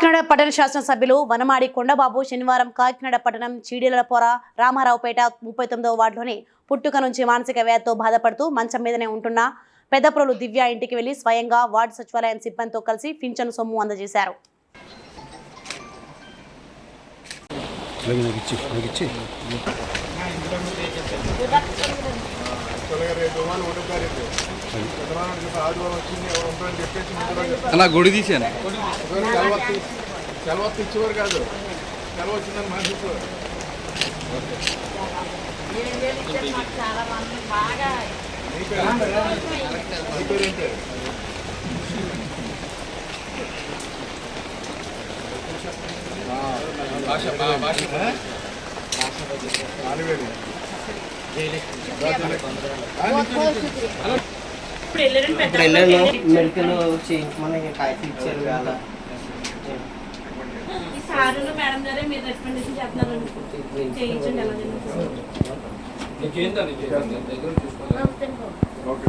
కాకినాడ పట్టణ శాసనసభ్యులు వనమాడి కొండబాబు శనివారం కాకినాడ పట్టణం చీడీలపొర రామారావుపేట ముప్పై తొమ్మిదవ వార్డులోని పుట్టుక నుంచి మానసిక వ్యాధితో బాధపడుతూ మంచం మీదనే ఉంటున్న పెద్దప్రోలు దివ్య ఇంటికి వెళ్ళి స్వయంగా వార్డు సచివాలయం సిబ్బందితో కలిసి పింఛను సొమ్ము అందజేశారు అన్న గుడి తీసాను సెలవు ఇచ్చేవారు కాదు. సెలవు వచ్చిందని మనసు ఇచ్చేవారు నీ పేరు ఏంటి? ఇప్పుడు వెళ్ళాను మెడికల్ వచ్చి మనకి కాగితం ఇచ్చారు కదా. ఓకే